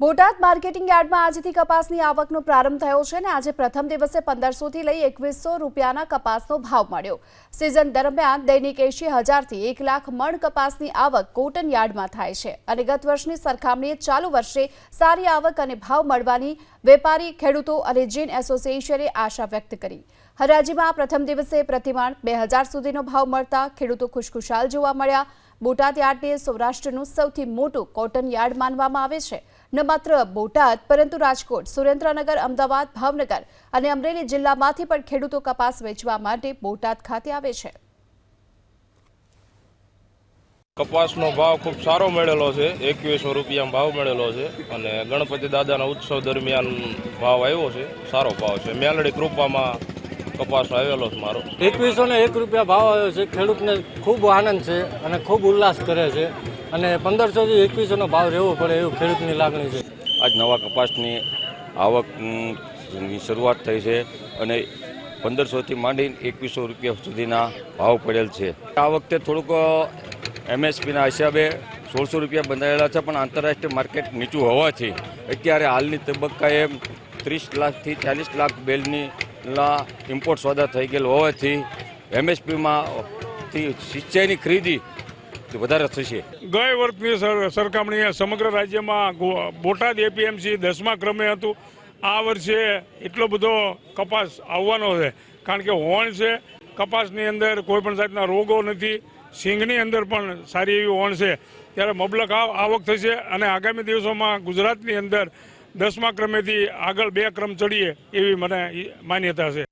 Botad marketing યાર્ડમાં આજથી કપાસની આવકનો પ્રારંભ થયો છે અને આજે પ્રથમ દિવસે પંદરસોથી લઈ એકવીસો રૂપિયાના કપાસનો ભાવ મળ્યો. સિઝન દરમિયાન દૈનિક એંશી હજારથી એક લાખ મણ કપાસની આવક કોટન યાર્ડમાં થાય છે અને ગત વર્ષની સરખામણીએ ચાલુ વર્ષે સારી આવક અને ભાવ મળવાની વેપારી, ખેડૂતો અને જીન એસોસિએશને આશા વ્યક્ત કરી. હરાજીમાં પ્રથમ દિવસે પ્રતિમાણ બે હજાર સુધીનો ભાવ મળતા ખેડૂતો ખુશખુશાલ જોવા મળ્યા. બોટાદ યાર્ડને સૌરાષ્ટ્રનું સૌથી મોટું કોટન યાર્ડ માનવામાં આવે છે. ન માત્ર બોટાદ, પરંતુ રાજકોટ, સુરેન્દ્રનગર, અમદાવાદ, ભાવનગર અને અમરેલી જિલ્લામાંથી પણ ખેડૂતો કપાસ વેચવા માટે બોટાદ ખાતે આવે છે. કપાસનો ભાવ ખૂબ સારો મળેલો છે. એકવીસો રૂપિયા ભાવ મળેલો છે અને ગણપતિ દાદાના ઉત્સવ દરમિયાન ભાવ આવ્યો છે. સારો ભાવ છે. મેલડી કૃપામાં કપાસ આવેલો છે મારો. એકવીસો ને એક રૂપિયા ભાવ આવ્યો છે. ખેડૂતને ખૂબ આનંદ છે અને ખૂબ ઉલ્લાસ કરે છે. અને પંદરસોથી એકવીસોનો ભાવ રહેવો પડે એવું ખેડૂતની લાગણી છે. આજ નવા કપાસની આવકની શરૂઆત થઈ છે અને પંદરસોથી માંડીને એકવીસો રૂપિયા સુધીના ભાવ પડેલ છે. આ વખતે થોડુંક એમએસપીના હિસાબે સોળસો રૂપિયા બંધાયેલા છે પણ આંતરરાષ્ટ્રીય માર્કેટ નીચું હોવાથી અત્યારે હાલની તબક્કાએ ત્રીસ લાખથી ચાલીસ લાખ બેલની ના ઇમ્પોર્ટ સોદા થઈ ગયેલ હોવાથી એમએસપીમાં સિંચાઈની ખરીદી વધારે થશે. ગઈ વર્ષની સર- સરખામણીએ સમગ્ર રાજ્યમાં બોટાદ એપીએમસી દસમા ક્રમે હતું. આ વર્ષે એટલો બધો કપાસ આવવાનો છે. કારણ કે હોણ છે, કપાસની અંદર કોઈ પણ જાતના રોગો નથી. સિંગની અંદર પણ સારી એવી હોણ છે. ત્યારે મબલક આવ- આવક થશે અને આગામી દિવસોમાં ગુજરાતની અંદર દસમા ક્રમેથી આગળ બે ક્રમ ચડીએ એવી મને માન્યતા છે.